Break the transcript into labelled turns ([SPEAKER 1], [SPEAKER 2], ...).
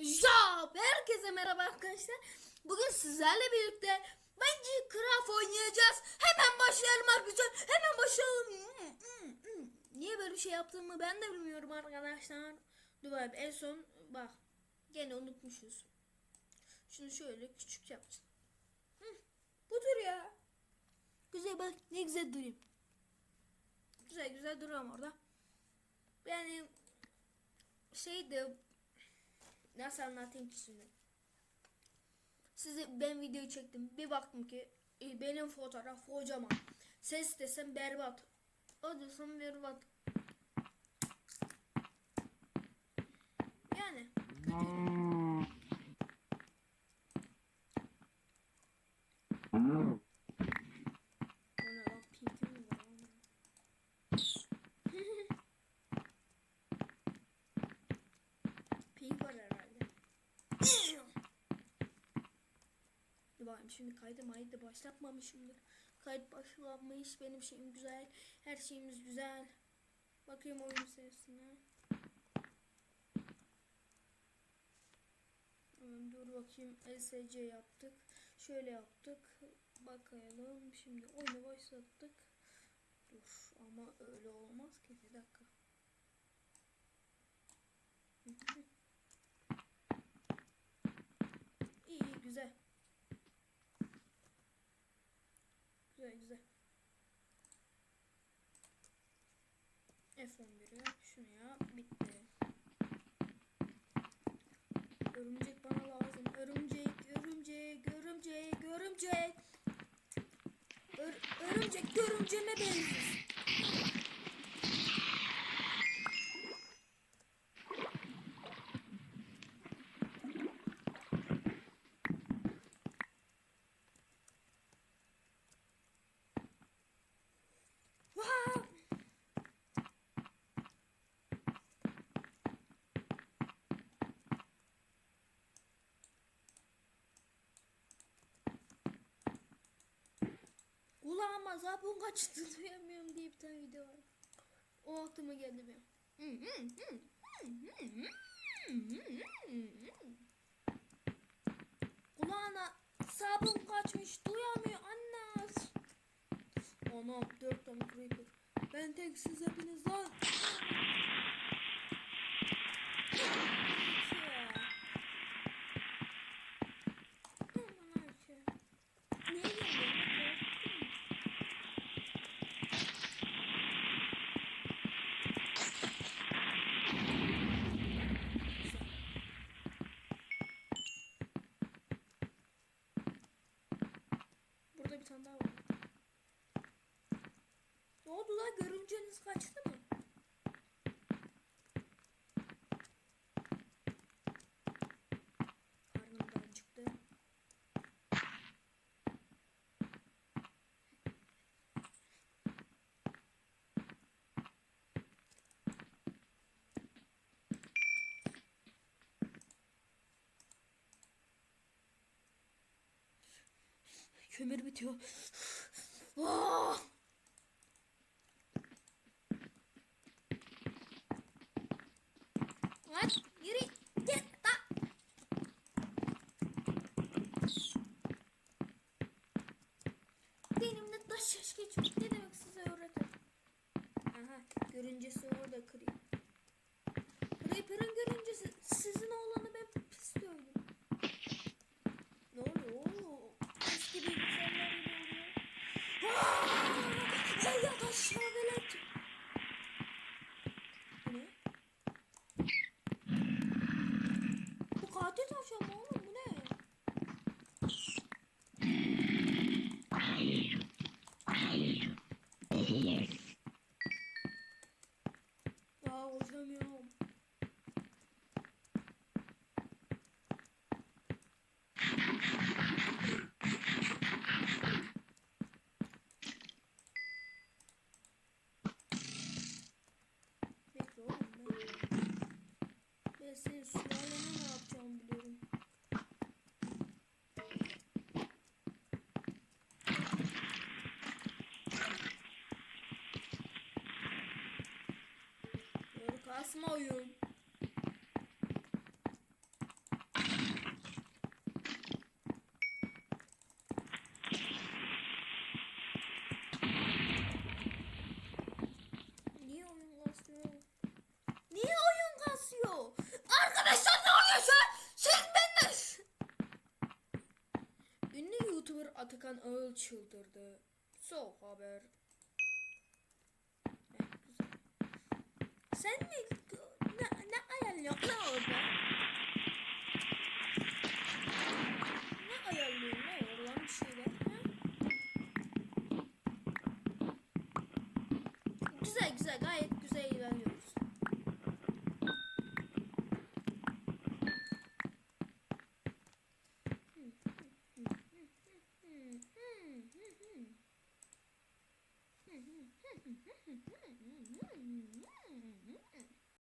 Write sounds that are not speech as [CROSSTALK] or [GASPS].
[SPEAKER 1] Ya herkese merhaba arkadaşlar. Bugün sizlerle birlikte bence Craft oynayacağız. Hemen başlayalım arkadaşlar. Hemen başlayalım. Niye böyle bir şey yaptığımı ben de bilmiyorum arkadaşlar. Dur abi en son bak gene unutmuşuz. Şunu şöyle küçük yapacağım. Budur ya. Güzel bak ne güzel durayım. Güzel güzel duruyorum orada. Yani şeydi Nasıl anlatayım ki size? Size ben video çektim. Bir baktım ki e, benim fotoğraf kocaman. Ses desem berbat. O desem berbat. Yani kötü. O ne lan? Pinky mi var? O ne? Pink var herhalde. Bakayım şimdi kaydı maydı başlatmamışımdır. Kayıt başlanmış benim şeyim güzel. Her şeyimiz güzel. Bakayım oyun. Hmm, Dur bakayım SC yaptık. Şöyle yaptık. Bakalım. Şimdi oyunu başlattık. Dur ama öyle olmaz ki. Bir dakika. İyi iyi güzel. Güzel güzel. F11'i şunu yap bitti. Örümcek bana lazım. Örümcek, örümcek, örümcek, örümcek. Ör, örümcek görümceme benziyor. Kulağıma zabun kaçtı duyamıyorum diye bir tane video var. O aklıma geldi benim. Kulağına sabun kaçmış duyamıyor anne. Anam dört tane creeper. Ben tek siz hepiniz lan. Aman Ayşe. Niye geliyor? Burada bir tane daha var. Ne oldu lan? Görümceniz kaçtı mı? Karnımdan çıktı. Kömür bitiyor. [GASPS] Ah! Ya saçma oyun. Niye oyun? Arkadaşlar ne oluyor şu. Ünlü YouTuber Atakan Ağıl çıldırdı. Soğuk haber. Eh, sen mi ne ayarlıyorsun lan orada? Ne ayarlıyorsun lan orada bir şeyler ha? Güzel güzel gayet güzel ilerliyoruz.